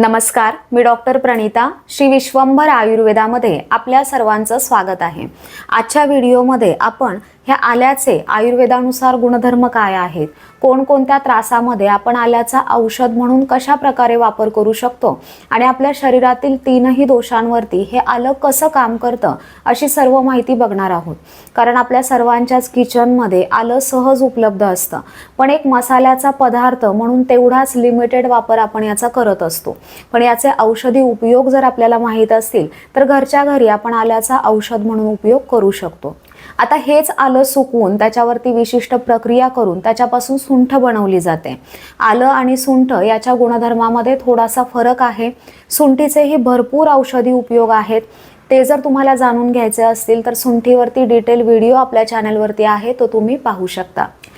नमस्कार मी डॉक्टर प्रणिता श्री विश्वंभर आयुर्वेदामध्ये आपल्या सर्वांचं स्वागत आहे. आजच्या व्हिडिओमध्ये आपण ह्या आल्याचे आयुर्वेदानुसार गुणधर्म काय आहेत? कोणकोणत्या त्रासामध्ये आपण आल्याचा औषध म्हणून कशा प्रकारे वापर करू शकतो? आणि आपल्या शरीरातील तीनही दोषांवरती हे आलं कसं काम करतं अशी सर्व माहिती बघणार आहोत. कारण आपल्या सर्वांच्याच किचनमध्ये आलं सहज उपलब्ध असतं. पण एक मसाल्याचा पदार्थ म्हणून तेवढाच लिमिटेड वापर आपण याचा करत असतो. पण याचे औषधी उपयोग जर आपल्याला माहीत असतील तर घरच्या घरी आपण आल्याचा औषध म्हणून उपयोग करू शकतो. आता हेच आलं सुकवून त्याच्यावरती विशिष्ट प्रक्रिया करून त्याच्यापासून सुंठ बनवली जाते. आलं आणि सुंठ याच्या गुणधर्मामध्ये थोडासा फरक आहे. सुंठीचेही भरपूर औषधी उपयोग आहेत. ते जर तुम्हाला जाणून घ्यायचे असतील तर सुंठीवरती डिटेल व्हिडिओ आपल्या चॅनलवरती आहे तो तुम्ही पाहू शकता.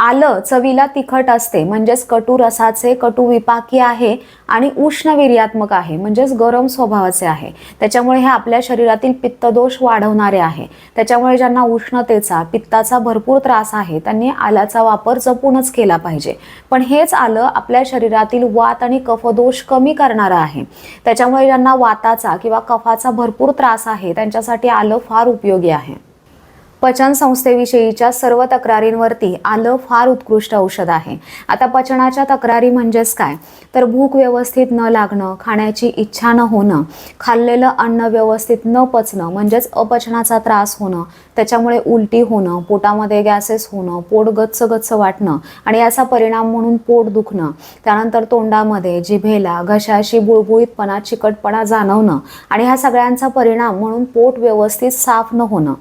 आलं चवीला तिखट असते. म्हणजेच कटू रसाचे कटू विपाकी आहे आणि उष्णवीर्यात्मक आहे. म्हणजेच गरम स्वभावाचे आहे. त्याच्यामुळे हे आपल्या शरीरातील पित्तदोष वाढवणारे आहे. त्याच्यामुळे ज्यांना उष्णतेचा पित्ताचा भरपूर त्रास आहे त्यांनी आल्याचा वापर जपूनच केला पाहिजे. पण हेच आलं आपल्या शरीरातील वात आणि कफदोष कमी करणारं आहे. त्याच्यामुळे ज्यांना वाताचा किंवा कफाचा भरपूर त्रास आहे त्यांच्यासाठी आलं फार उपयोगी आहे. पचन संस्थेविषयीच्या सर्व तक्रारींवरती आलं फार उत्कृष्ट औषध आहे. आता पचनाच्या तक्रारी म्हणजेच काय? तर भूक व्यवस्थित न लागणं खाण्याची इच्छा न होणं खाल्लेलं अन्न व्यवस्थित न पचणं म्हणजेच अपचनाचा त्रास होणं त्याच्यामुळे उलटी होणं पोटामध्ये गॅसेस होणं पोट गच्च गच्च वाटणं आणि याचा परिणाम म्हणून पोट दुखणं त्यानंतर तोंडामध्ये जिभेला घशाशी बुळबुळीतपणा चिकटपणा जाणवणं आणि ह्या सगळ्यांचा परिणाम म्हणून पोट व्यवस्थित साफ न होणं.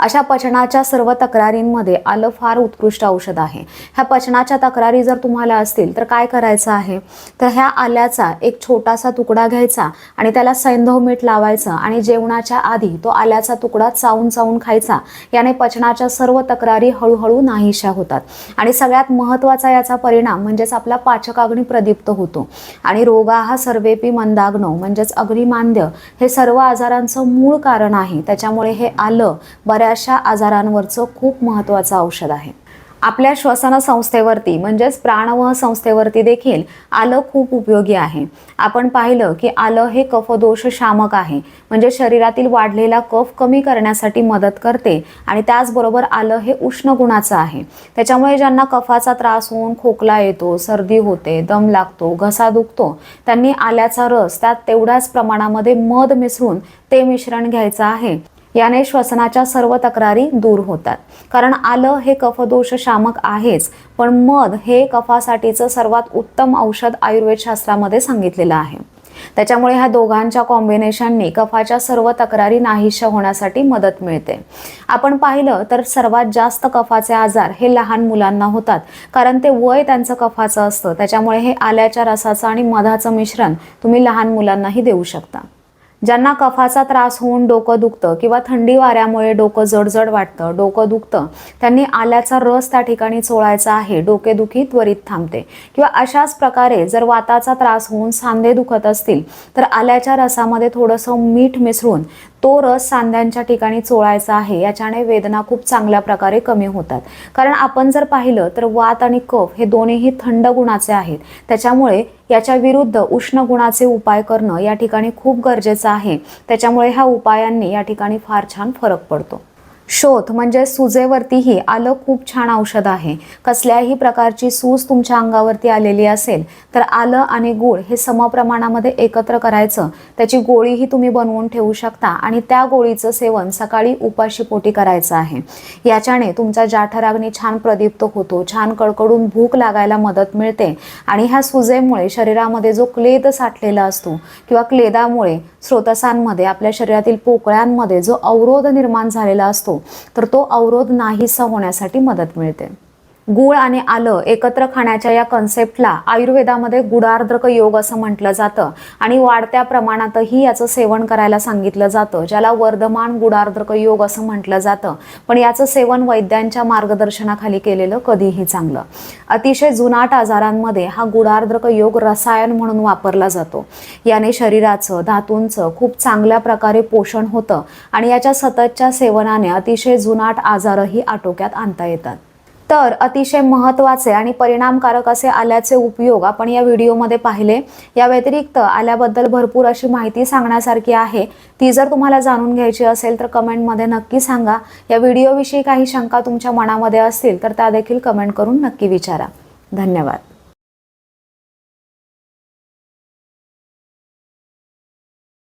अशा पचनाच्या सर्व तक्रारींमध्ये आलं फार उत्कृष्ट औषध आहे. ह्या पचनाच्या तक्रारी जर तुम्हाला असतील तर काय करायचं आहे? तर ह्या आल्याचा एक छोटासा तुकडा घ्यायचा आणि त्याला सैंधव मीठ लावायचं आणि जेवणाच्या आधी तो आल्याचा तुकडा चावून चावून खायचा. याने पचनाच्या सर्व तक्रारी हळूहळू नाहीशा होतात. आणि सगळ्यात महत्त्वाचा याचा परिणाम म्हणजेच आपला पाचकाग्नी प्रदीप्त होतो. आणि रोगा हा सर्वेपी मंदाग्न म्हणजेच अग्निमांद्य हे सर्व आजारांचं मूळ कारण आहे. त्याच्यामुळे हे आलं बऱ्याचशा आजारांवरचं खूप महत्त्वाचं औषध आहे. आपल्या श्वसन संस्थेवरती म्हणजेच प्राणवह संस्थेवरती देखील आलं खूप उपयोगी आहे. आपण पाहिलं की आलं हे कफदोष शामक आहे. म्हणजे शरीरातील वाढलेला कफ कमी करण्यासाठी मदत करते आणि त्याचबरोबर आलं हे उष्ण गुणाचं आहे. त्याच्यामुळे ज्यांना कफाचा त्रास होऊन खोकला येतो सर्दी होते दम लागतो घसा दुखतो त्यांनी आल्याचा रस त्यात तेवढ्याच प्रमाणामध्ये मध मिसळून ते मिश्रण घ्यायचं आहे. याने श्वसनाच्या सर्व तक्रारी दूर होतात. कारण आलं हे कफदोष शामक आहेच पण मध हे कफासाठीचं सर्वात उत्तम औषध आयुर्वेद शास्त्रामध्ये सांगितलेलं आहे. त्याच्यामुळे ह्या दोघांच्या कॉम्बिनेशनने कफाच्या सर्व तक्रारी नाहीशा होण्यासाठी मदत मिळते. आपण पाहिलं तर सर्वात जास्त कफाचे आजार हे लहान मुलांना होतात कारण ते वय त्यांचं कफाचं असतं. त्याच्यामुळे हे आल्याच्या रसाचं आणि मधाचं मिश्रण तुम्ही लहान मुलांनाही देऊ शकता. ज्यांना कफाचा त्रास होऊन डोकं दुखतं किंवा थंडी वाऱ्यामुळे डोकं जडजड वाटतं डोकं दुखतं त्यांनी आल्याचा रस त्या ठिकाणी चोळायचा आहे डोकेदुखी त्वरित थांबते. किंवा अशाच प्रकारे जर वाताचा त्रास होऊन सांधे दुखत असतील तर आल्याच्या रसामध्ये थोडंसं मीठ मिसळून तो रस सांध्यांच्या ठिकाणी चोळायचा आहे याच्याने वेदना खूप चांगल्या प्रकारे कमी होतात. कारण आपण जर पाहिलं तर वात आणि कफ हे दोन्हीही थंड गुणाचे आहेत. त्याच्यामुळे याच्या विरुद्ध उष्ण गुणाचे उपाय करणं या ठिकाणी खूप गरजेचं आहे. त्याच्यामुळे ह्या उपायांनी या ठिकाणी फार छान फरक पडतो. शोथ म्हणजे सुजेवरतीही आलं खूप छान औषध आहे. कसल्याही प्रकारची सूज तुमच्या अंगावरती आलेली असेल तर आलं आणि गूळ हे समप्रमाणामध्ये एकत्र करायचं. त्याची गोळीही तुम्ही बनवून ठेवू शकता आणि त्या गोळीचं सेवन सकाळी उपाशीपोटी करायचं आहे. याच्याने तुमचा जाठराग्नी छान प्रदीप्त होतो छान कडकडून भूक लागायला मदत मिळते आणि ह्या सुजेमुळे शरीरामध्ये जो क्लेद साठलेला असतो किंवा क्लेदामुळे स्रोतसांमध्ये आपल्या शरीरातील पोकळ्यांमध्ये जो अवरोध निर्माण झालेला असतो असतो तर तो अवरोध नाहीसा होण्यासाठी मदत मिळते. गुळ आणि आलं एकत्र खाण्याच्या या कन्सेप्टला आयुर्वेदामध्ये गुडार्द्रक योग असं म्हटलं जातं. आणि वाढत्या प्रमाणातही याचं सेवन करायला सांगितलं जातं ज्याला वर्धमान गुडार्द्रक योग असं म्हटलं जातं. पण याचं सेवन वैद्यांच्या मार्गदर्शनाखाली केलेलं कधीही चांगलं. अतिशय जुनाट आजारांमध्ये हा गुडार्द्रक योग रसायन म्हणून वापरला जातो. याने शरीराचं धातूंचं खूप चांगल्या प्रकारे पोषण होतं आणि याच्या सततच्या सेवनाने अतिशय जुनाट आजारही आटोक्यात आणता येतात. तर अतिशय महत्त्वाचे आणि परिणामकारक असे आल्याचे उपयोग आपण या व्हिडिओमध्ये पाहिले. या व्यतिरिक्त आल्याबद्दल भरपूर अशी माहिती सांगण्यासारखी आहे. ती जर तुम्हाला जाणून घ्यायची असेल तर कमेंटमध्ये नक्की सांगा. या व्हिडिओविषयी काही शंका तुमच्या मनामध्ये असतील तर त्या देखील कमेंट करून नक्की विचारा. धन्यवाद.